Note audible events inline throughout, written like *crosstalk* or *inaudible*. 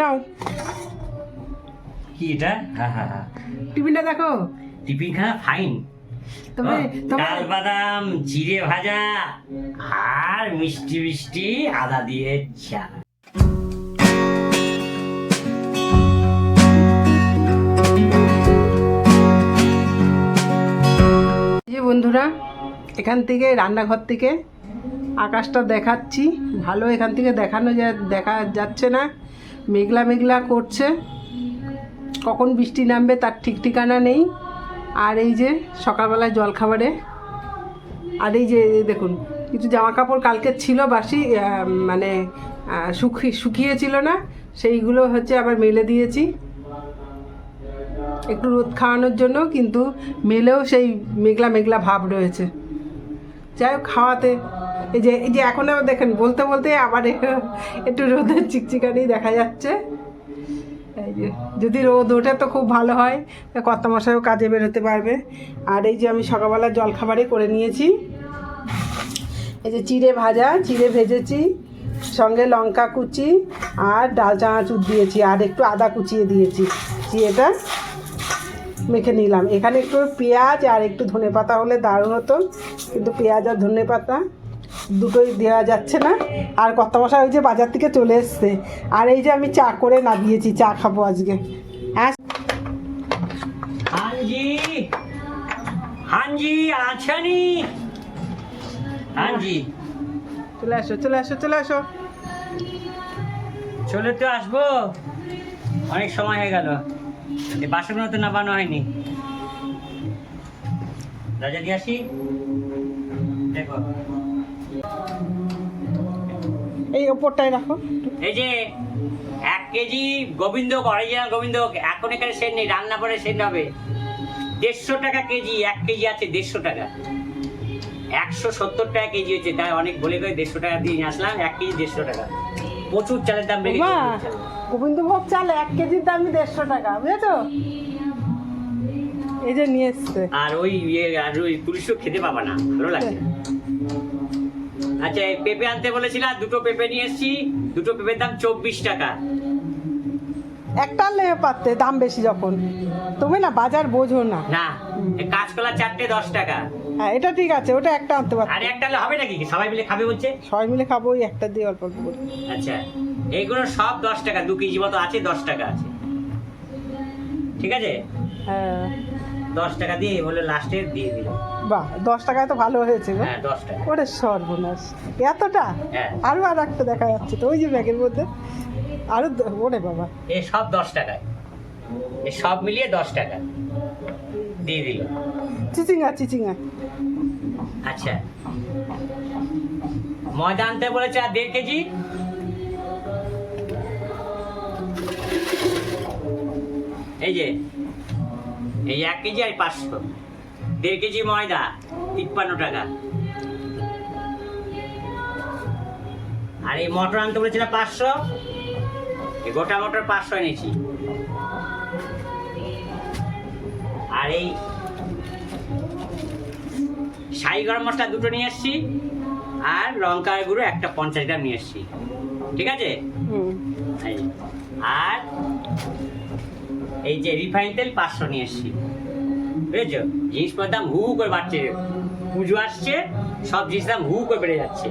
নাও কি এটা? হ্যাঁ হ্যাঁ হ্যাঁ টিফিনটা দেখো। টিফিন খানা ফাইন তবে ডাল বাদাম জিরে ভাজা আর মিষ্টি মিষ্টি আদা দিয়ে চা। বন্ধুরা এখান থেকে রান্নাঘর থেকে আকাশটা দেখাচ্ছি। ভালো এখান থেকে দেখানো যা দেখা যাচ্ছে না। মেঘলা মেঘলা করছে। কখন বৃষ্টি নামবে তার ঠিক ঠিকানা নেই। আর এই যে সকালবেলায় জলখাবারে, আর এই যে দেখুন, কিছু জামা কাপড় কালকে ছিল বাসি মানে শুকি শুকিয়েছিল না, সেইগুলো হচ্ছে আবার মেলে দিয়েছি। একটু রোদ খাওয়ানোর জন্য কিন্তু মেলেও সেই মেঘলা মেঘলা ভাব রয়েছে। যাই হোক, খাওয়াতে এই যে এই যে এখন আবার দেখেন, বলতে বলতে আবার একটু রোদের চিকচিকানি দেখা যাচ্ছে। এই যে, যদি রোদ ওঠে তো খুব ভালো হয় কর্তা মশাইও কাজে বেরোতে পারবে। আর এই যে আমি সকালবেলা জলখাবারে করে নিয়েছি। এই যে চিড়ে ভাজা, চিড়ে ভেজেছি, সঙ্গে লঙ্কা কুচি আর ডাল চানাচুর দিয়েছি, আর একটু আদা কুচিয়ে দিয়েছি। চিড়েটা মেখে নিলাম। এখানে একটু পেঁয়াজ আর একটু ধনে পাতা হলে দারুণ হতো, কিন্তু পেঁয়াজ আর ধনে পাতা দুটোই দেওয়া যাচ্ছে না। আর কত মশা ওই যে বাজার থেকে চলে এসছে। আর এই যে আমি চা করে নামিয়েছি চা খাব আজকে। হ্যাঁ? চলে আসো চলে আসো চলে আসো। চলে তো আসব। অনেক সময় হয়ে গেল। বাসনগুলো তো নামানো হয়নি। রাজা দিয়ে আসি। দেখো। এই ওপরটায় রাখো। এই যে এক কেজি গোবিন্দ অরিজিনাল গোবিন্দ এখন এখানে সেট নেই রান্না করে সেট হবে। দেড়শো টাকা কেজি এক কেজি আছে দেড়শো টাকা। একশো সত্তর টাকা কেজি হচ্ছে তাই অনেক বলে করে দেড়শো টাকা দিয়ে আসলাম এক কেজি দেড়শো টাকা। প্রচুর চালের দাম বেড়ে গোবিন্দভোগ চাল এক কেজির দামই দেড়শো টাকা বুঝেছ? এই যে নিয়ে এসছে। আর ওই ইয়ে আর ওই তুলসী খেতে পাবা না ভালো লাগছে। আচ্ছা এই পেঁপে আনতে বলেছিলাম দুটো পেঁপে নিয়ে এসেছি দুটো পেঁপের দাম চব্বিশ টাকা। একটা নেমে পারতে দাম বেশি যখন। তুমি না বাজার বোঝো না। না কাঁচকলা চারটে দশ টাকা। হ্যাঁ এটা ঠিক আছে ওটা একটা আনতে আর পারতে একটা হলে হবে নাকি? সবাই মিলে খাবে বলছে? সবাই মিলে খাব ওই একটা দিয়ে অল্প অল্প করে। আচ্ছা এইগুলো সব দশ টাকা দু কেজি মতো আছে দশ টাকা আছে। ঠিক আছে? হ্যাঁ। দশ টাকা দিয়ে বলে লাস্টে দিয়ে দিল। বাহ দশ টাকায় তো ভালো হয়েছে গো। হ্যাঁ দশ টাকা। ওরে সর্বনাশ। এতটা? হ্যাঁ। আরও আর একটা দেখা যাচ্ছে তো ওই যে ব্যাগের মধ্যে। আরও দ- ওরে বাবা। এ সব দশ টাকায়। এ সব মিলিয়ে দশ টাকা দিয়ে দিল। চিচিঙ্গা চিচিঙ্গা। আচ্ছা। ময়দা আনতে বলেছে আর দেড় কেজি? এই যে এই এক কেজি আর পাঁচশো। দেড় কেজি ময়দা তিপ্পান্ন টাকা। আর এই মটর আনতে বলেছিলাম পাঁচশো। এই গোটা মটর পাঁচশো এনেছি। আর এই শাহি গরম মশলা দুটো নিয়ে এসেছি আর লঙ্কার গুঁড়ো একটা পঞ্চাশ গ্রাম নিয়ে এসেছি। ঠিক আছে? আর এই যে রিফাইন তেল পাঁচশো নিয়ে এসেছি। বুঝেছ? জিনিসপত্রের দাম হু করে বাড়ছে। পুজো আসছে সব জিনিস দাম হু করে বেড়ে যাচ্ছে।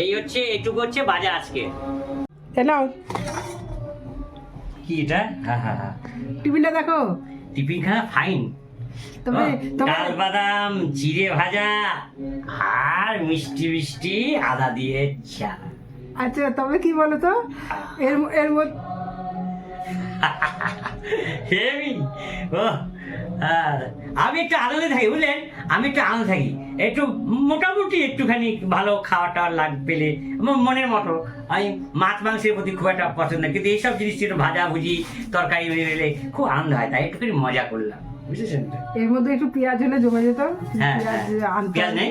এই হচ্ছে এটুকু হচ্ছে বাজার আজকে। নাও। কি এটা? হ্যাঁ হ্যাঁ হ্যাঁ টিফিনটা দেখো। টিফিন খানা ফাইন তবে তবে ডাল বাদাম জিরে ভাজা আর মিষ্টি মিষ্টি আদা দিয়ে চা। আচ্ছা তবে কি বলো তো এর এর মধ্যে *laughs* হেভি ও আমি একটু আনন্দে থাকি, বুঝলেন? আমি একটু আনন্দ থাকি। একটু মোটামুটি একটুখানি ভালো খাওয়া টাওয়া লাগ পেলে আমার মনের মতো। আমি মাছ মাংসের প্রতি খুব একটা পছন্দ। কিন্তু এইসব জিনিস একটু ভাজা ভুজি তরকারি এলে খুব আনন্দ হয়, তাই একটুখানি মজা করলাম। বুঝেছেন? এর মধ্যে একটু পেঁয়াজ হলে জমে যেত হ্যাঁ পেঁয়াজ হ্যাঁ। নেই?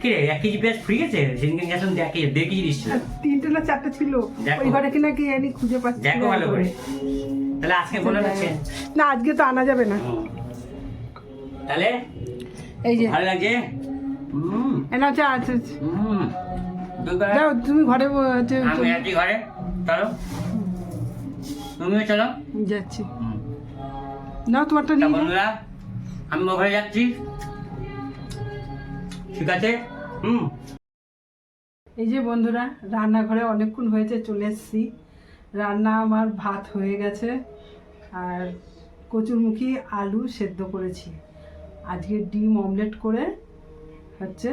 কি রে এক কেজি পেঁয়াজ ফ্রি গেছে সেদিনকে গেছিলাম এক কেজি দেড় কেজি দিচ্ছিল। তিনটে না চারটে ছিল। ওই ঘরে কিনা কি জানি খুঁজে পাচ্ছি দেখো না ভালো করে। তাহলে আজকে বলে না আজকে তো আনা যাবে না। তাহলে এই যে। ভালো লাগছে? হুম। এনা চা আছে হুম। যাও তুমি ঘরে আমি আছি ঘরে। চলো। তুমিও চলো। যাচ্ছি। নাও তোমারটা নিয়ে। বন্ধুরা আমি ঘরে যাচ্ছি। ঠিক আছে? হুম। এই যে বন্ধুরা রান্নাঘরে অনেকক্ষণ হয়েছে চলে এসেছি। রান্না আমার ভাত হয়ে গেছে আর কচুরমুখী আলু সেদ্ধ করেছি। আজকে ডিম অমলেট করে হচ্ছে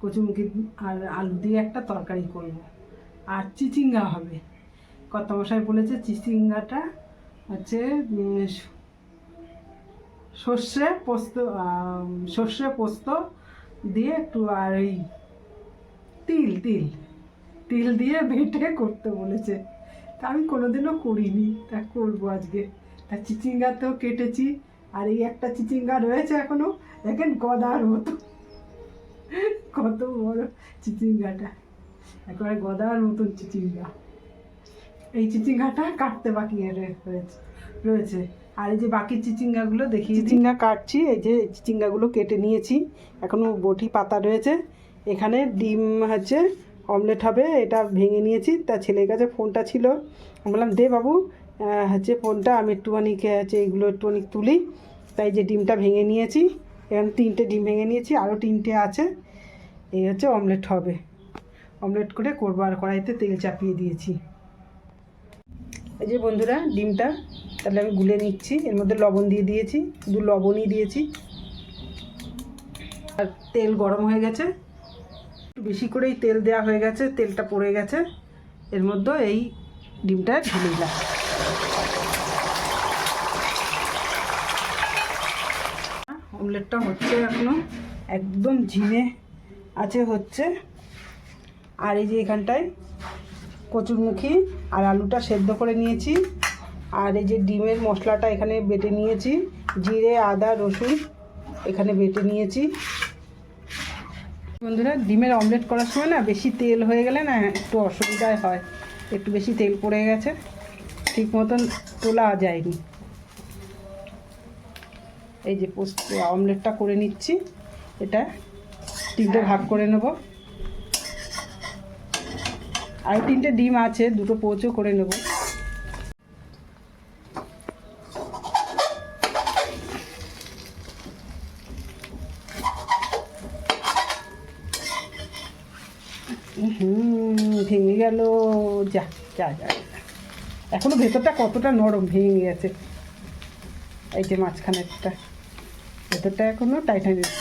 কচুরমুখী আর আলু দিয়ে একটা তরকারি করব। আর চিচিঙ্গা হবে। কত মশাই বলেছে চিচিঙ্গাটা হচ্ছে সর্ষে পোস্ত সর্ষে পোস্ত দিয়ে একটু আর এই তিল তিল তিল দিয়ে বেটে করতে বলেছে। তা আমি কোনোদিনও করিনি, তা করব আজকে। তা চিচিঙ্গা তো কেটেছি, আর এই একটা চিচিঙ্গা রয়েছে এখনও, দেখেন গদার মতো। কত বড় চিচিঙ্গাটা। একেবারে গদার মতন চিচিঙ্গা। এই চিচিঙ্গাটা কাটতে বাকি রয়ে- হয়েছে রয়েছে। আর এই যে বাকি চিচিঙ্গাগুলো দেখি চিচিঙ্গা কাটছি, এই যে চিচিঙ্গাগুলো কেটে নিয়েছি। এখনও বটি পাতা রয়েছে। এখানে ডিম হচ্ছে, অমলেট হবে, এটা ভেঙে নিয়েছি। তা ছেলের কাছে ফোনটা ছিল। আমি বললাম, দে বাবু হচ্ছে ফোনটা, আমি একটুখানি হচ্ছে এগুলো একটুখানি তুলি। তাই যে ডিমটা ভেঙে নিয়েছি। এখানে তিনটে ডিম ভেঙে নিয়েছি আরও তিনটে আছে। এই হচ্ছে অমলেট হবে। অমলেট করে করব আর কড়াইতে তেল চাপিয়ে দিয়েছি। এই যে বন্ধুরা, ডিমটা তাহলে আমি গুলে নিচ্ছি। এর মধ্যে লবণ দিয়ে দিয়েছি, শুধু লবণই দিয়েছি। আর তেল গরম হয়ে গেছে। একটু বেশি করেই তেল দেওয়া হয়ে গেছে, তেলটা পড়ে গেছে। এর মধ্যে এই ডিমটা ঢেলে দিলাম। অমলেটটা হচ্ছে এখনও একদম ঝিমে আছে হচ্ছে। আর এই যে এখানটায় কচুরমুখী আর আলুটা সেদ্ধ করে নিয়েছি। আর এই যে ডিমের মশলাটা এখানে বেটে নিয়েছি, জিরে, আদা, রসুন এখানে বেটে নিয়েছি। বন্ধুরা, ডিমের অমলেট করার সময় না বেশি তেল হয়ে গেলে না একটু অসুবিধায় হয়। একটু বেশি তেল পড়ে গেছে, ঠিক মতন তোলা যায়নি। এই যে পোস্ত, অমলেটটা করে নিচ্ছি, এটা তিনটে ভাগ করে নেব। আর তিনটে ডিম আছে, দুটো পোচও করে নেব হুম ভেঙে গেল যা যা যা। যা। এখনও ভেতরটা কতটা নরম ভেঙে গেছে। এই যে মাঝখানেরটা। ভেতরটা এখনও টাইট হয়ে গেছে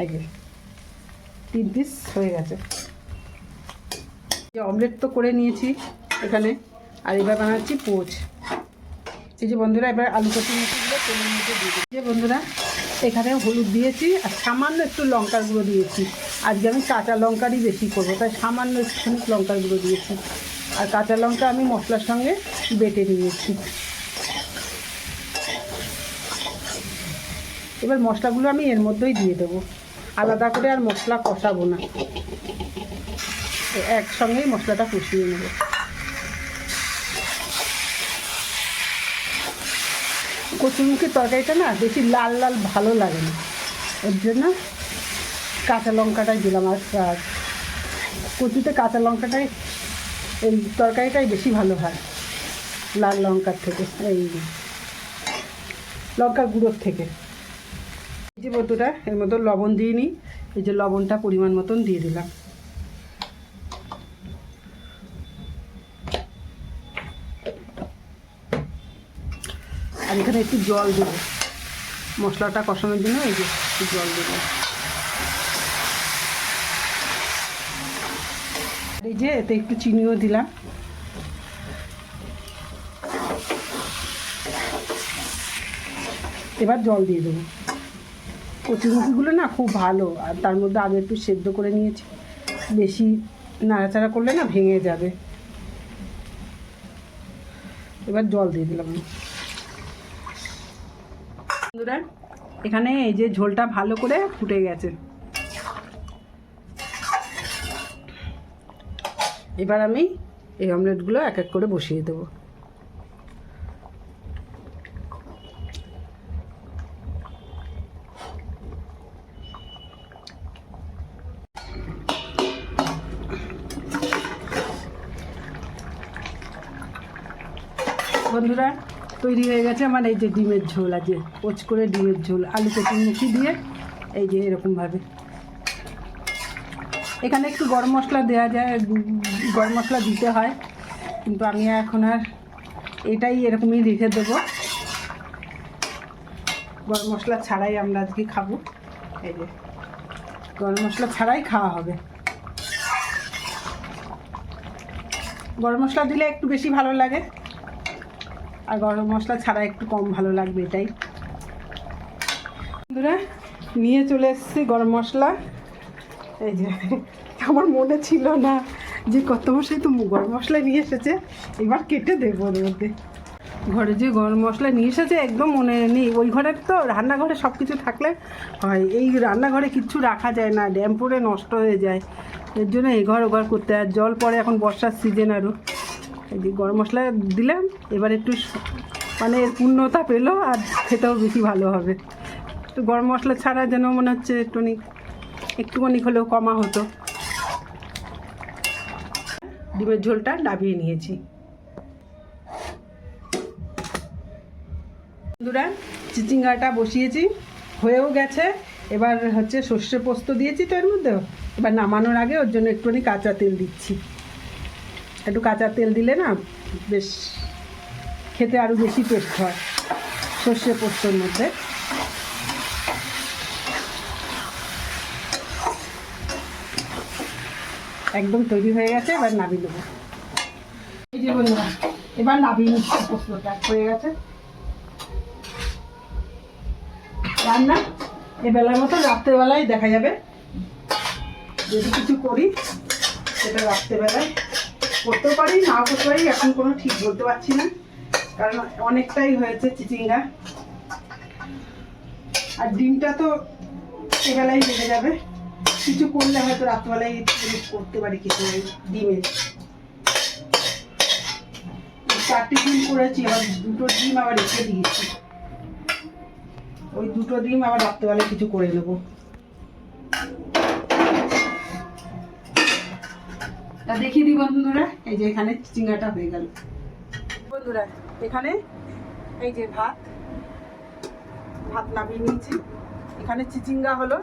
এই যে তিন পিস হয়ে গেছে। অমলেট তো করে নিয়েছি এখানে। আর এবার বানাচ্ছি পোচ। এই যে বন্ধুরা, এবার আলু কচি মশলাগুলো তেলের মধ্যে দিয়ে যে বন্ধুরা এখানে হলুদ দিয়েছি আর সামান্য একটু লঙ্কার গুঁড়ো দিয়েছি। আজকে আমি কাঁচা লঙ্কারই বেশি করব, তাই সামান্য একটুখানি লঙ্কার গুঁড়ো দিয়েছি। আর কাঁচা লঙ্কা আমি মশলার সঙ্গে বেটে নিয়েছি। এবার মশলাগুলো আমি এর মধ্যেই দিয়ে দেবো। আলাদা করে আর মশলা কষাবো না। একসঙ্গেই মশলাটা কষিয়ে নেব। কচুরমুখির তরকারিটা না বেশি লাল লাল ভালো লাগে না। এর জন্য কাঁচা লঙ্কাটাই দিলাম আর কচুতে কাঁচা লঙ্কাটাই, এই তরকারিটাই বেশি ভালো হয়, লাল লঙ্কার থেকে, এই লঙ্কার গুঁড়োর থেকে। এই যে বন্ধুরা, এর মতো লবণ দিয়ে নিই, এই যে লবণটা পরিমাণ মতন দিয়ে দিলাম। আর এখানে একটু জল দেবো। মশলাটা কষানোর জন্য এই যে একটু জল দেবো। এই যে এতে একটু চিনিও দিলাম। এবার জল দিয়ে দেবো। কচুরমুখিগুলো না খুব ভালো, আর তার মধ্যে আগে একটু সেদ্ধ করে নিয়েছি। বেশি নাড়াচাড়া করলে না ভেঙে যাবে। এবার জল দিয়ে দিলাম। বন্ধুরা, এখানে এই যে ঝোলটা ভালো করে ফুটে গেছে। এবার আমি এই অমলেটগুলো এক এক করে বসিয়ে দেবো। বন্ধুরা তৈরি হয়ে গেছে আমার এই যে ডিমের ঝোল আছে কোচ করে ডিমের ঝোল, আলু মুখি দিয়ে এই যে এরকমভাবে এখানে একটু গরম মশলা দেওয়া যায়, গরম মশলা দিতে হয়, কিন্তু আমি এখন আর এটাই এরকমই রেখে দেবো। গরম মশলা ছাড়াই আমরা আজকে খাব। এই যে, গরম মশলা ছাড়াই খাওয়া হবে। গরম মশলা দিলে একটু বেশি ভালো লাগে। আর গরম মশলা ছাড়া একটু কম ভালো লাগবে এটাই। বন্ধুরা, নিয়ে চলে এসেছি গরম মশলা। এই যে, আমার মনে ছিল না যে কত বসে তো গরম মশলা নিয়ে এসেছে। এবার কেটে দেবো ওর মধ্যে। ঘরে যে গরম মশলা নিয়ে এসেছে, একদম মনে নেই। ওই ঘরে তো রান্নাঘরে সব কিছু থাকলে হয়। এই রান্নাঘরে কিচ্ছু রাখা যায় না। ড্যাম পড়ে নষ্ট হয়ে যায়। এর জন্য এ ঘর ও ঘর করতে আর জল পড়ে এখন বর্ষার সিজন আরও। এই গরম মশলা দিলাম, এবার একটু মানে পূর্ণতা পেল আর খেতেও বেশি ভালো হবে। তো গরম মশলা ছাড়া যেন মনে হচ্ছে একটুখানি একটুখানি হলেও কমা হতো। ডিমের ঝোলটা নাবিয়ে নিয়েছি। বন্ধুরা, চিচিঙ্গাটা বসিয়েছি, হয়েও গেছে। এবার হচ্ছে সর্ষে পোস্ত দিয়েছি তো এর মধ্যেও। এবার নামানোর আগে ওর জন্য একটুখানি কাঁচা তেল দিচ্ছি। একটু কাঁচা তেল দিলে না বেশ খেতে আরও বেশি টেস্ট হয়, সর্ষে পোস্তর মধ্যে। একদম তৈরি হয়ে গেছে, এবার নাবি। দেবো এই যে বন্ধুরা, এবার নামিয়ে নিচ্ছি পোস্তটা, হয়ে গেছে। রান্না এ বেলার মতো, রাত্রেবেলায় দেখা যাবে। যদি কিছু করি, সেটা রাত্রেবেলায়। করতেও পারি, নাও করতে পারি, এখন কোনো ঠিক বলতে পারছি না। কারণ অনেকটাই হয়েছে চিচিঙ্গা। আর ডিমটা তো এবেলায় লেগে যাবে। কিছু করলে হয়তো রাত্রেবেলায় যদি করতে পারি কিছু ডিমের চারটে ডিম করেছি, আবার দুটো ডিম আবার রেখে দিয়েছি। ওই দুটো ডিম আবার রাত্রেবেলায় কিছু করে নেব। দেখিয়ে দিই বন্ধুরা, এই যে এখানে চিচিঙ্গাটা হয়ে গেল। বন্ধুরা, এখানে এই যে ভাত ভাত নামিয়ে নিয়েছি। এখানে চিচিঙ্গা হলো,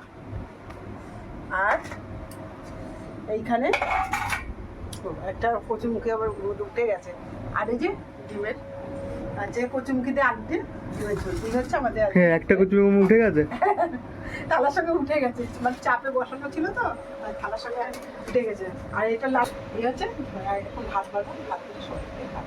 আর এইখানে একটা একটা কচুমুখি আবার ঢুকে গেছে। আর এই যে ডিমের যে কচুমুখিতে আনতে হচ্ছে আমাদের হ্যাঁ একটা কচু উঠে গেছে থালার সঙ্গে উঠে গেছে মানে চাপে বসানো ছিল তো থালার সঙ্গে উঠে গেছে। আর এটা লাস্ট ইয়ে হচ্ছে আর এখন ভাত বাড়বো ভাত খাব।